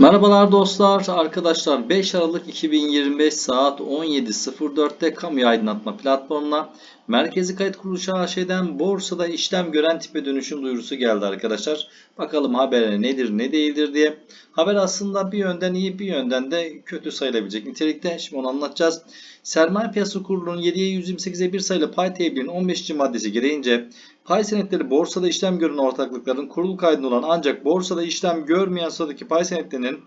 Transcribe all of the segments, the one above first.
Merhabalar dostlar, arkadaşlar 5 Aralık 2025 saat 17.04'te kamu aydınlatma platformuna Merkezi Kayıt Kuruluşu AŞ'den borsada işlem gören tipe dönüşüm duyurusu geldi arkadaşlar. Bakalım haber nedir ne değildir diye. Haber aslında bir yönden iyi bir yönden de kötü sayılabilecek nitelikte. Şimdi onu anlatacağız. Sermaye Piyasası Kurulu'nun 7'ye 128'e 1 sayılı pay tebliğinin 15. maddesi gereğince Pay senetleri borsada işlem gören ortaklıkların kurulu kaydında olan ancak borsada işlem görmeyen sıradaki pay senetlerinin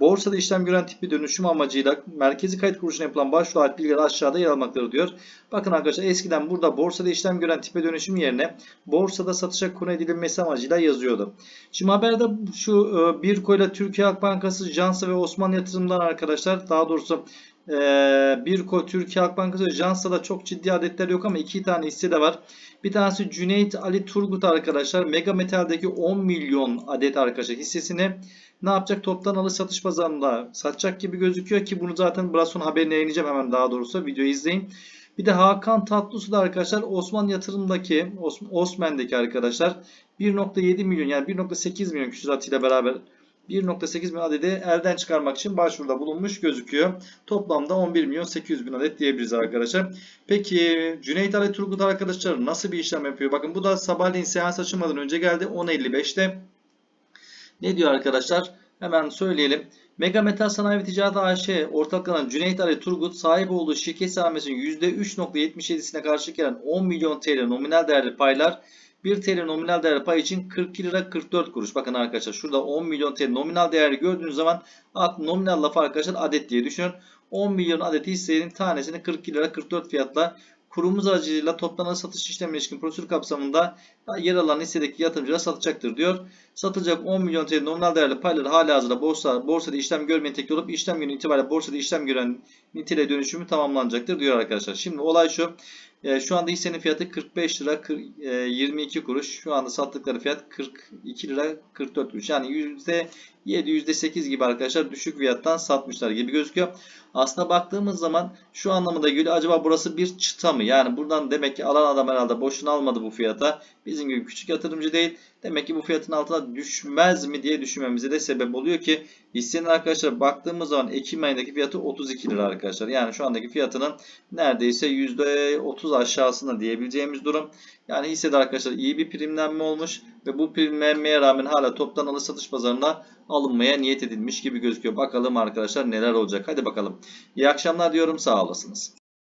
borsada işlem gören tipi dönüşüm amacıyla merkezi kayıt kuruluşuna yapılan başvuru ait bilgiler aşağıda yer almaktadır diyor. Bakın arkadaşlar eskiden burada borsada işlem gören tipe dönüşüm yerine borsada satışa konu edilmesi amacıyla yazıyordu. Şimdi haberde şu e, Birko ile Türkiye Halk Bankası, Jansa ve Osmanlı Yatırım'dan arkadaşlar daha doğrusu e, Birko, Türkiye Halk Bankası Jansa'da çok ciddi adetler yok ama iki tane hisse de var. Bir tanesi Cüneyt Ali Turgut arkadaşlar. Mega Metal'deki 10 milyon adet arkadaşlar hissesini ne yapacak? Toptan alış satış pazarında satacak gibi gözüküyor ki bunu zaten biraz sonra haberini yayınlayacağım hemen daha doğrusu. Videoyu izleyin. Bir de Hakan Tatlısu da arkadaşlar Osman Yatırım'daki Osman'daki arkadaşlar 1.7 milyon yani 1.8 milyon küsuratıyla beraber 1.8 milyon adedi elden çıkarmak için başvuruda bulunmuş gözüküyor. Toplamda 11 milyon 800 bin adet diyebiliriz arkadaşlar. Peki Cüneyt Ali Turgut arkadaşlar nasıl bir işlem yapıyor? Bakın bu da sabahleyin seans açılmadan önce geldi 10.55'te. Ne diyor arkadaşlar? Hemen söyleyelim. Mega Metal Sanayi ve Ticaret AŞ ortaklanan Cüneyt Ali Turgut sahip olduğu şirket sermayesinin %3.77'sine karşı gelen 10 milyon TL nominal değerli paylar 1 TL nominal değerli pay için 42 lira 44 kuruş. Bakın arkadaşlar şurada 10 milyon TL nominal değeri gördüğünüz zaman nominal lafı arkadaşlar adet diye düşünün. 10 milyon adet hissenin tanesini 42 lira 44 fiyatla kurumumuz aracılığıyla toplanan satış işlemine ilişkin prosedür kapsamında yer alan hissedeki yatırımcılar satacaktır diyor. Satılacak 10 milyon TL nominal değerli payları hala hazırda borsa, borsada işlem görmeyen tek olup işlem günü itibariyle borsada işlem gören niteliğe dönüşümü tamamlanacaktır diyor arkadaşlar. Şimdi olay şu. E, şu anda hissenin fiyatı 45 lira 40, e, 22 kuruş. Şu anda sattıkları fiyat 42 lira 44 kuruş. Yani %7 %8 gibi arkadaşlar düşük fiyattan satmışlar gibi gözüküyor. Aslında baktığımız zaman şu anlamında geliyor. Acaba burası bir çıta mı? Yani buradan demek ki alan adam herhalde boşuna almadı bu fiyata. Bizim gibi küçük yatırımcı değil. Demek ki bu fiyatın altına düşmez mi diye düşünmemize de sebep oluyor ki hissenin arkadaşlar baktığımız zaman Ekim ayındaki fiyatı 32 lira arkadaşlar. Yani şu andaki fiyatının neredeyse %30 aşağısında diyebileceğimiz durum. Yani hissede arkadaşlar iyi bir primlenme olmuş ve bu primlenmeye rağmen hala toptan alış satış pazarına alınmaya niyet edilmiş gibi gözüküyor. Bakalım arkadaşlar neler olacak. Hadi bakalım. İyi akşamlar diyorum. Sağ olasınız.